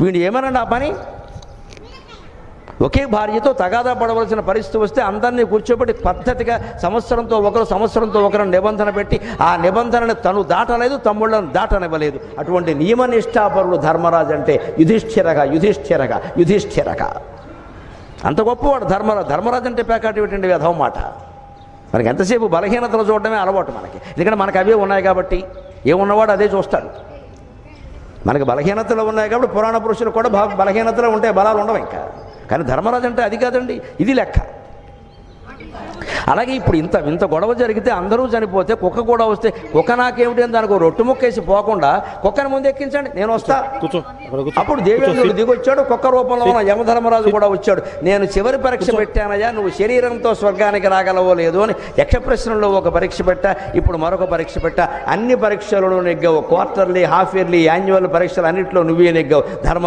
వీడు ఏమనండి ఆ పని? ఒకే భార్యతో తగాదా పడవలసిన పరిస్థితి వస్తే అందరినీ కూర్చోబెట్టి పద్ధతిగా సంవత్సరంతో ఒకరు సంవత్సరంతో ఒకరు నిబంధన పెట్టి ఆ నిబంధనను తను దాటలేదు తమ్ముళ్ళను దాటనివ్వలేదు. అటువంటి నియమ నిష్ఠాపరుడు ధర్మరాజు అంటే యుధిష్ఠిరగా యుధిష్ఠిరగా యుధిష్ఠిరగా. అంత గొప్పవాడు ధర్మరాజు ధర్మరాజు అంటే పేకాటి పెట్టండి వ్యధం మాట. మనకి ఎంతసేపు బలహీనతలు చూడడమే అలవాటు మనకి. ఎందుకంటే మనకు అవే ఉన్నాయి కాబట్టి ఏమున్నవాడు అదే చూస్తాడు. మనకి బలహీనతలు ఉన్నాయి కాబట్టి పురాణ పురుషులు కూడా బా బలహీనతలు ఉంటాయి బలాలు ఉండవు ఇంకా. కానీ ధర్మరాజు అంటే అది కాదండి ఇది లెక్క. అలాగే ఇప్పుడు ఇంత ఇంత గొడవ జరిగితే అందరూ చనిపోతే కుక్క కూడా వస్తే కుక్క నాకేమిటి అని దానికి రొట్టు ముక్కేసి పోకుండా కుక్కని ముందు ఎక్కించండి నేను వస్తా. అప్పుడు దేవేంద్రుడు దిగొచ్చాడు కుక్క రూపంలో ఉన్న యమధర్మరాజు కూడా వచ్చాడు. నేను చివరి పరీక్ష పెట్టానయ్యా నువ్వు శరీరంతో స్వర్గానికి రాగలవో లేదో అని యక్ష ప్రశ్నలో ఒక పరీక్ష పెట్టా ఇప్పుడు మరొక పరీక్ష పెట్టా. అన్ని పరీక్షలలో నెగ్గావు క్వార్టర్లీ హాఫ్ ఇయర్లీ యాన్యువల్ పరీక్షలు అన్నింటిలో నువ్వే నెగ్గావు. ధర్మ